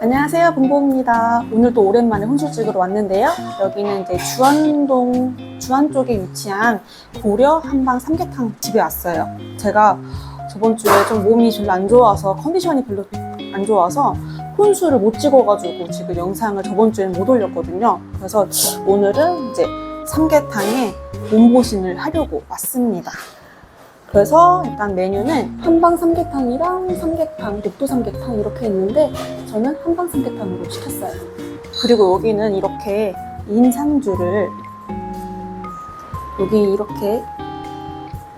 안녕하세요, 봉봉입니다. 오늘도 오랜만에 혼술집으로 왔는데요. 여기는 이제 주안동, 주안 쪽에 위치한 고려 한방 삼계탕 집에 왔어요. 제가 저번 주에 좀 몸이 별로 안 좋아서 컨디션이 별로 안 좋아서 혼술을 못 찍어가지고 지금 영상을 저번 주에는 못 올렸거든요. 그래서 오늘은 이제 삼계탕에 몸보신을 하려고 왔습니다. 그래서 일단 메뉴는 한방 삼계탕이랑 삼계탕, 녹두 삼계탕 이렇게 있는데 저는 한방 삼계탕으로 시켰어요. 그리고 여기는 이렇게 인삼주를 여기 이렇게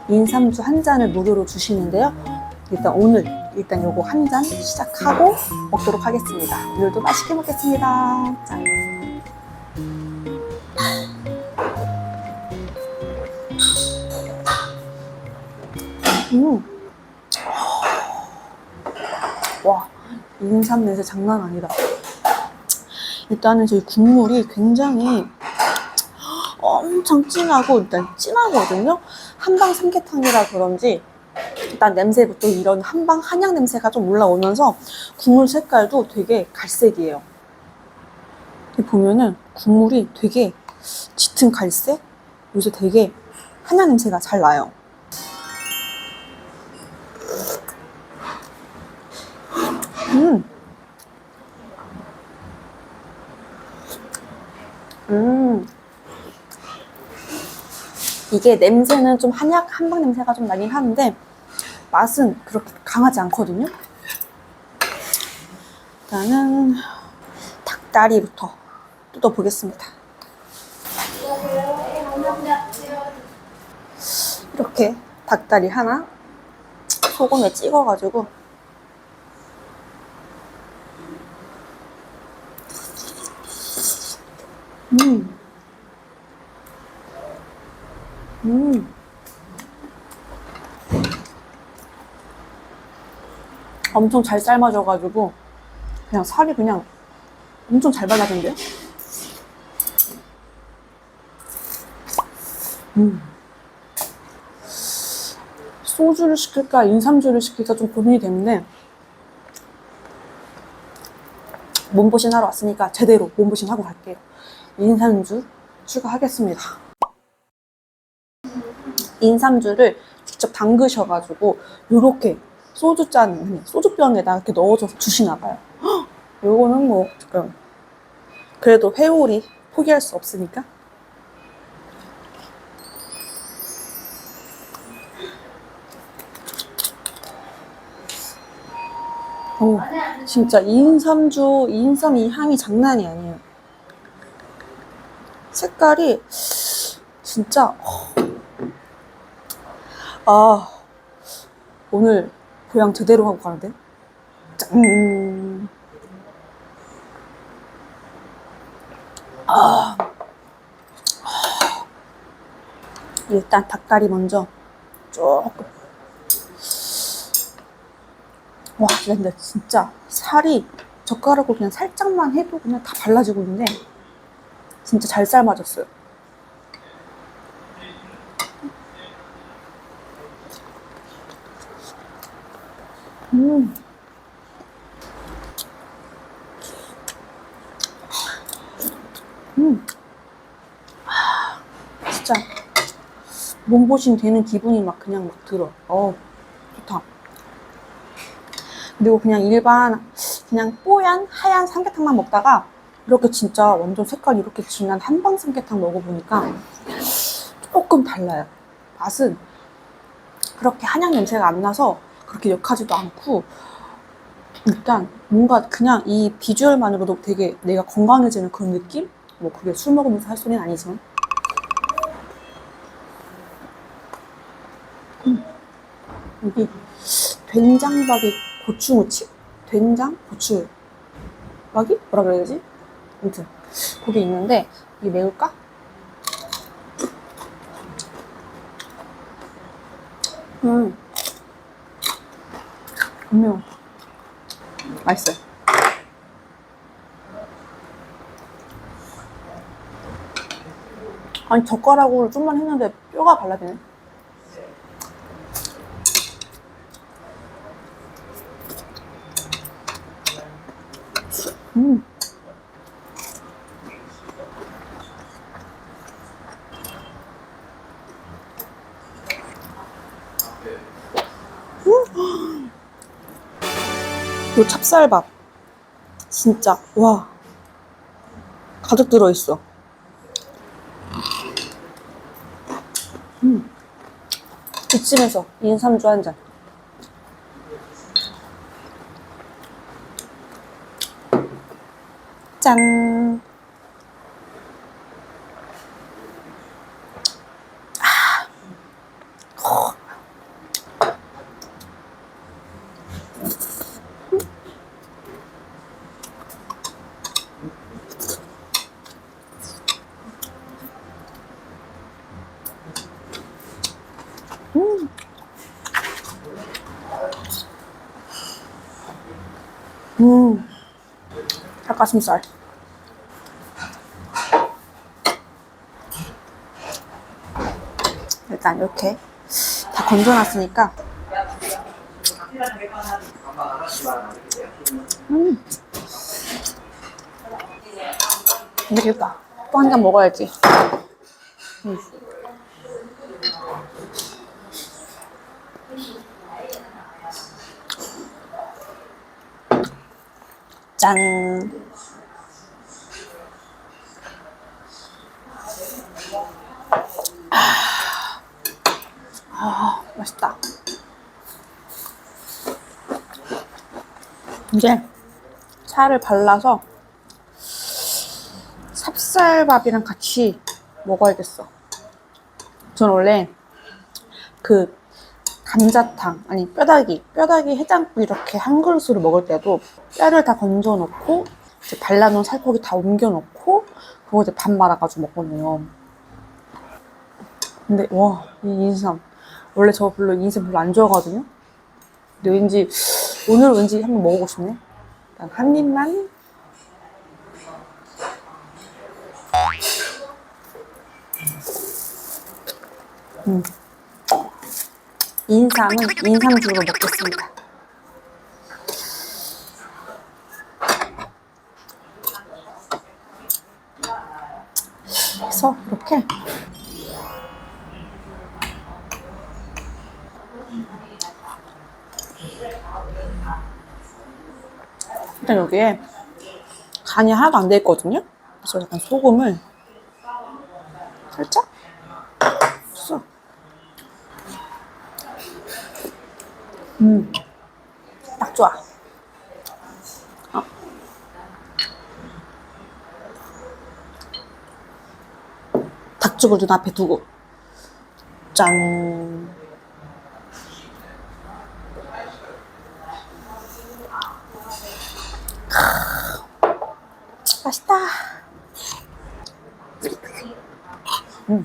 인삼주 한 잔을 무료로 주시는데요. 일단 오늘 일단 요거 한 잔 시작하고 먹도록 하겠습니다. 오늘도 맛있게 먹겠습니다. 짠. 음. 와, 인삼 냄새 장난 아니다. 일단은 저희 국물이 굉장히 엄청 진하고 일단 진하거든요. 한방 삼계탕이라 그런지 일단 냄새부터 이런 한방 한약 냄새가 좀 올라오면서 국물 색깔도 되게 갈색이에요. 여기 보면은 국물이 되게 짙은 갈색? 요새 되게 한약 냄새가 잘 나요. 음. 음. 이게 냄새는 좀 한약 한방 냄새가 좀 나긴 하는데 맛은 그렇게 강하지 않거든요. 일단은 닭다리부터 뜯어 보겠습니다. 이렇게 닭다리 하나 소금에 찍어가지고 음. 음. 엄청 잘 삶아져가지고 그냥 살이 그냥 엄청 잘 발라진대요. 음. 소주를 시킬까 인삼주를 시킬까 좀 고민이 됐는데 몸보신 하러 왔으니까 제대로 몸보신 하고 갈게요. 인삼주 추가하겠습니다. 인삼주를 직접 담그셔가지고 요렇게 소주잔, 소주병에다 이렇게 넣어서 주시나 봐요. 헉, 요거는 뭐 지금 그래도 회오리 포기할 수 없으니까. 오, 진짜 인삼주, 인삼 이 향이 장난이 아니에요. 색깔이 진짜 어. 아 오늘 보양 제대로 하고 가는데 짠. 아. 일단 닭다리 먼저 조금 와 근데 진짜 살이 젓가락으로 그냥 살짝만 해도 그냥 다 발라지고 있는데 진짜 잘 삶아졌어요. 음. 음. 아, 진짜 몸보신 되는 기분이 막 그냥 막 들어. 어, 좋다. 그리고 그냥 일반 그냥 뽀얀 하얀 삼계탕만 먹다가 이렇게 진짜 완전 색깔이 이렇게 진한 한방 삼계탕 먹어보니까 조금 달라요. 맛은 그렇게 한약 냄새가 안 나서 그렇게 역하지도 않고 일단 뭔가 그냥 이 비주얼만으로도 되게 내가 건강해지는 그런 느낌? 뭐 그게 술 먹으면서 할 소리는 아니지만 음. 여기 된장박이 고추무침? 된장? 고추 박이? 뭐라 그래야 되지? 아무튼 그게 있는데 이게 매울까? 음. 안 매워. 맛있어요. 아니, 젓가락으로 좀만 했는데 뼈가 발라지네. 음. 요 찹쌀밥. 진짜 와. 가득 들어있어. 음. 이쯤에서 인삼주 한 잔. 짠 음, 닭가슴살. 일단 이렇게 다 건져놨으니까. 음. 안 되겠다. 또한 잔 먹어야지. 음. 짠. 아, 맛있다. 이제 차를 발라서 찹쌀밥이랑 같이 먹어야겠어. 전 원래 그 감자탕 아니 뼈다귀 뼈다귀 해장국 이렇게 한 그릇으로 먹을 때도 뼈를 다 건져 넣고 이제 발라놓은 살코기 다 옮겨 넣고 그거 이제 밥 말아가지고 먹거든요. 근데 와 이 인삼 원래 저 별로 인삼 별로 안 좋아하거든요. 근데 왠지 오늘 왠지 한번 먹어보고 싶네. 한 입만. 음. 인삼은 인삼주로 먹겠습니다. 그래서 이렇게 일단 여기에 간이 하나도 안 돼 있거든요. 그래서 약간 소금을 살짝 음, 딱 좋아. 어. 닭죽을 눈앞에 두고 짠. 크, 맛있다. 음.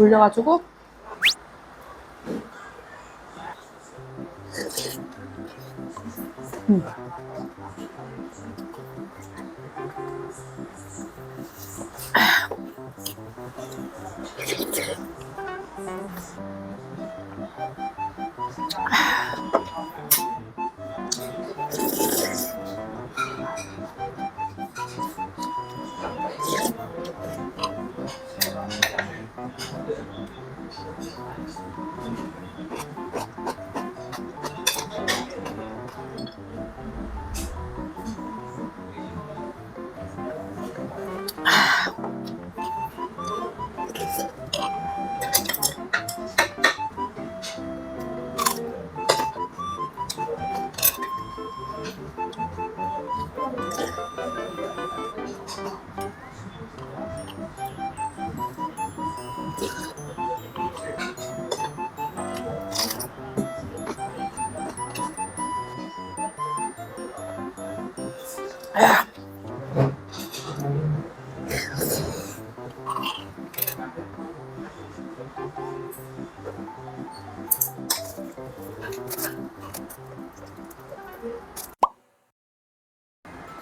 돌려가지고 음.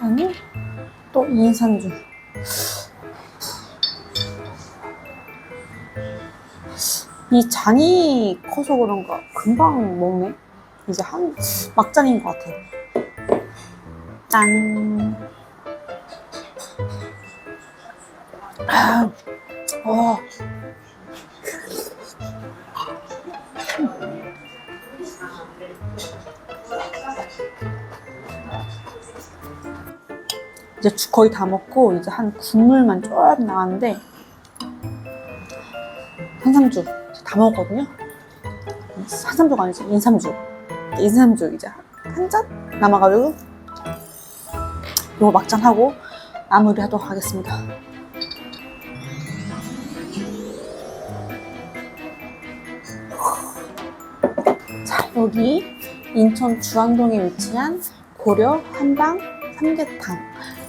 아니 또 인산주. 이 잔이 커서 그런가 금방 먹네? 이제 한 막잔인 것 같아요 짠. 아, 어. 이제 죽 거의 다 먹고 이제 한 국물만 좀 나왔는데 한삼주 다 먹었거든요. 한삼주가 아니지 인삼주. 인삼주 이제 한 잔 남아가지고 이거 막잔 하고 마무리하도록 하겠습니다. 자 여기 인천 주안동에 위치한 고려 한방 삼계탕.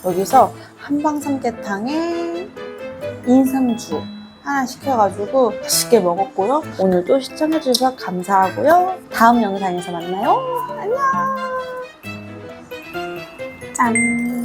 여기서 한방 삼계탕에 인삼주 하나 시켜가지고 맛있게 먹었고요. 오늘도 시청해주셔서 감사하고요. 다음 영상에서 만나요. 안녕! 짠